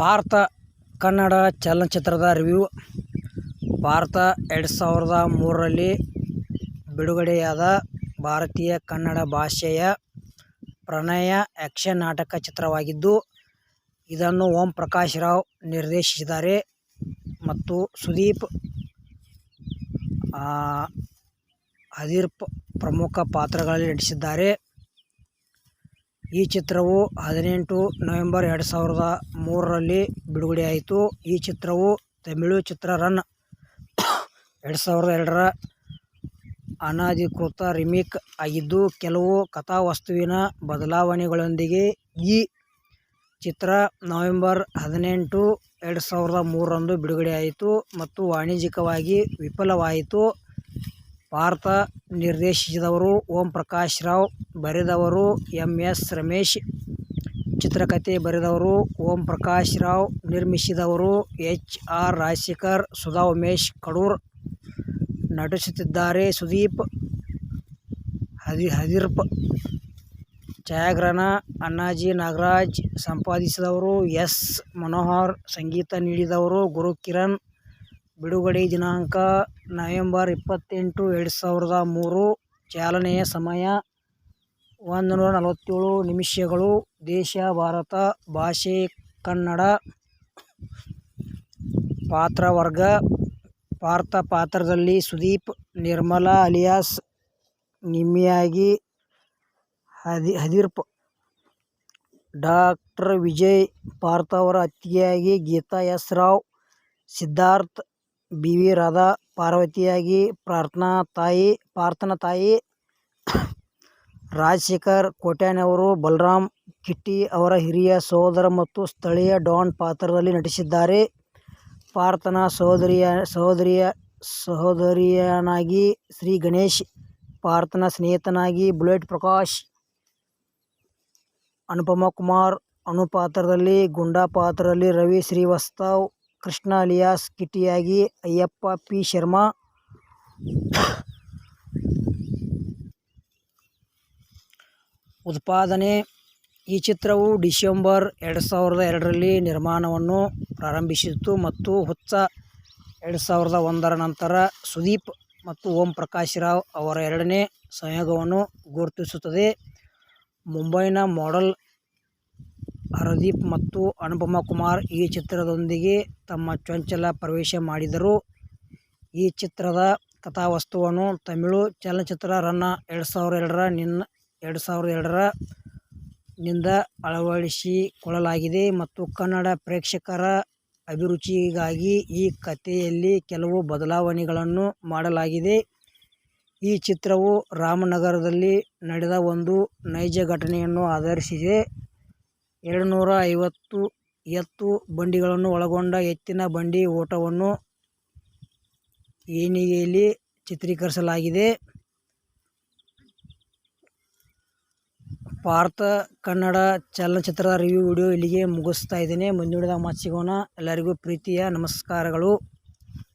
ಭಾರತ ಕನ್ನಡ ಚಲನಚಿತ್ರದ ರಿವ್ಯೂ. ಭಾರತ ಎರಡು ಸಾವಿರದ ಮೂರರಲ್ಲಿ ಬಿಡುಗಡೆಯಾದ ಭಾರತೀಯ ಕನ್ನಡ ಭಾಷೆಯ ಪ್ರಣಯ ಆ್ಯಕ್ಷನ್ ನಾಟಕ ಚಿತ್ರವಾಗಿದ್ದು, ಇದನ್ನು ಓಂ ಪ್ರಕಾಶ್ ರಾವ್ ನಿರ್ದೇಶಿಸಿದ್ದಾರೆ. ಮತ್ತು ಸುದೀಪ್ ಅದಿರ್ಪ್ ಪ್ರಮುಖ ಪಾತ್ರಗಳಲ್ಲಿ ನಟಿಸಿದ್ದಾರೆ. ಈ ಚಿತ್ರವು ಹದಿನೆಂಟು ನವೆಂಬರ್ ಎರಡು ಸಾವಿರದ ಮೂರರಲ್ಲಿ ಬಿಡುಗಡೆಯಾಯಿತು ಈ ಚಿತ್ರವು ತಮಿಳು ಚಿತ್ರ ರನ್ ಎರಡು ಸಾವಿರದ ಎರಡರ ಅನಧಿಕೃತ ರಿಮೇಕ್ ಆಗಿದ್ದು, ಕೆಲವು ಕಥಾವಸ್ತುವಿನ ಬದಲಾವಣೆಗಳೊಂದಿಗೆ ಈ ಚಿತ್ರ ನವೆಂಬರ್ ಹದಿನೆಂಟು ಎರಡು ಸಾವಿರದ ಮೂರರಂದು ಬಿಡುಗಡೆಯಾಯಿತು ಮತ್ತು ವಾಣಿಜ್ಯಿಕವಾಗಿ ವಿಫಲವಾಯಿತು. ಭಾರತ ನಿರ್ದೇಶಿಸಿದವರು ಓಂ ಪ್ರಕಾಶ್ ರಾವ್ ಬರೆದವರು ಎಂ ಎಸ್ ರಮೇಶ್. ಚಿತ್ರಕಥೆ ಬರೆದವರು ಓಂ ಪ್ರಕಾಶ್ ರಾವ್, ನಿರ್ಮಿಸಿದವರು ಎಚ್ ಆರ್ ರಾಜಶೇಖರ್, ಸುಧಾ ಉಮೇಶ್ ಕಡೂರ್. ನಟಿಸುತ್ತಿದ್ದಾರೆ ಸುದೀಪ್, ಹದಿ ಹದೀರ್ಪ್, ಛಾಯಾಗ್ರಹಣ, ಅಣ್ಣಾಜಿ ನಾಗರಾಜ್. ಸಂಪಾದಿಸಿದವರು ಎಸ್ ಮನೋಹರ್, ಸಂಗೀತ ನೀಡಿದವರು ಗುರುಕಿರಣ್. ಬಿಡುಗಡೆ ದಿನಾಂಕ ನವೆಂಬರ್ ಇಪ್ಪತ್ತೆಂಟು ಎರಡು ಸಾವಿರದ ಮೂರು. ಚಾಲನೆಯ ಸಮಯ ಒಂದು ನೂರ ನಲವತ್ತೇಳು ನಿಮಿಷಗಳು. ದೇಶ, ಭಾರತ, ಭಾಷೆ, ಕನ್ನಡ ಪಾತ್ರವರ್ಗ ಪಾರ್ಥ ಪಾತ್ರದಲ್ಲಿ ಸುದೀಪ್, ನಿರ್ಮಲಾ ಅಲಿಯಾಸ್, ನಿಮ್ಮಿಯಾಗಿ ಹದಿ, ಹದಿರ್ಪ್. ಡಾಕ್ಟರ್ ವಿಜಯ್ ಪಾರ್ಥ ಅವರ ಅತ್ತಿಗೆಯಾಗಿ Geetha S Rao, Siddharth B V Radha ಪಾರ್ವತಿಯಾಗಿ Prarthana ತಾಯಿ ಪ್ರಾರ್ಥನಾ ತಾಯಿ ರಾಜಶೇಖರ್ ಕೋಟ್ಯಾನವರು ಬಲರಾಮ್ ಕಿಟ್ಟಿ ಅವರ ಹಿರಿಯ ಸಹೋದರ ಮತ್ತು ಸ್ಥಳೀಯ ಡಾನ್ ಪಾತ್ರದಲ್ಲಿ ನಟಿಸಿದ್ದಾರೆ. ಪಾರ್ಥನ ಸಹೋದರಿಯ ಸಹೋದರಿಯ, ಸಹೋದರಿಯನಾಗಿ ಶ್ರೀ ಗಣೇಶ್ ಪಾರ್ಥನ ಸ್ನೇಹಿತನಾಗಿ ಬುಲೆಟ್ ಪ್ರಕಾಶ್, ಅನುಪಮ ಕುಮಾರ್ ಅನು ಪಾತ್ರದಲ್ಲಿ ಗುಂಡಾ ಪಾತ್ರದಲ್ಲಿ ರವಿ ಶ್ರೀವಾಸ್ತವ್ ಕೃಷ್ಣ ಅಲಿಯಾಸ್ ಕಿಟಿಯಾಗಿ ಅಯ್ಯಪ್ಪ ಪಿ. ಶರ್ಮಾ. ಉತ್ಪಾದನೆ. ಈ ಚಿತ್ರವು ಡಿಸೆಂಬರ್ ಎರಡು ಸಾವಿರದ ಎರಡರಲ್ಲಿ ನಿರ್ಮಾಣವನ್ನು ಪ್ರಾರಂಭಿಸಿತು ಮತ್ತು ಹುಚ್ಚ ಎರಡು ಸಾವಿರದ ಒಂದರ ನಂತರ ಸುದೀಪ್ ಮತ್ತು ಓಂ ಪ್ರಕಾಶ್ ರಾವ್ ಅವರ ಎರಡನೇ ಸಂಯೋಗವನ್ನು ಗುರುತಿಸುತ್ತದೆ. ಮುಂಬೈನ ಮಾಡೆಲ್ ಹರದೀಪ್ ಮತ್ತು ಅನುಪಮ ಕುಮಾರ್ ಈ ಚಿತ್ರದೊಂದಿಗೆ ತಮ್ಮ ಚೊಂಚಲ ಪ್ರವೇಶ ಮಾಡಿದರು. ಈ ಚಿತ್ರದ ಕಥಾವಸ್ತುವನ್ನು ತಮಿಳು ಚಲನಚಿತ್ರ ರನ್ನ ಎರಡು ಸಾವಿರದ ಎರಡರ ನಿನ್ನ ಎರಡು ಸಾವಿರದ ಎರಡರ ನಿಂದ ಅಳವಡಿಸಿಕೊಳ್ಳಲಾಗಿದೆ ಮತ್ತು ಕನ್ನಡ ಪ್ರೇಕ್ಷಕರ ಅಭಿರುಚಿಗಾಗಿ ಈ ಕಥೆಯಲ್ಲಿ ಕೆಲವು ಬದಲಾವಣೆಗಳನ್ನು ಮಾಡಲಾಗಿದೆ. ಈ ಚಿತ್ರವು ರಾಮನಗರದಲ್ಲಿ ನಡೆದ ಒಂದು ನೈಜ ಘಟನೆಯನ್ನು ಆಧರಿಸಿದೆ. ಎರಡುನೂರ ಐವತ್ತು ಎತ್ತು ಬಂಡಿಗಳನ್ನು ಒಳಗೊಂಡ ಎತ್ತಿನ ಬಂಡಿ ಓಟವನ್ನು ಏಣಿಗೆಯಲ್ಲಿ ಚಿತ್ರೀಕರಿಸಲಾಗಿದೆ. ಭಾರತ ಕನ್ನಡ ಚಲನಚಿತ್ರದ ರಿವ್ಯೂ ವಿಡಿಯೋ ಇಲ್ಲಿಗೆ ಮುಗಿಸ್ತಾ ಇದ್ದೇನೆ. ಮುಂದಿನ ಮತ್ತೆ ಸಿಗೋಣ. ಎಲ್ಲರಿಗೂ ಪ್ರೀತಿಯ ನಮಸ್ಕಾರಗಳು.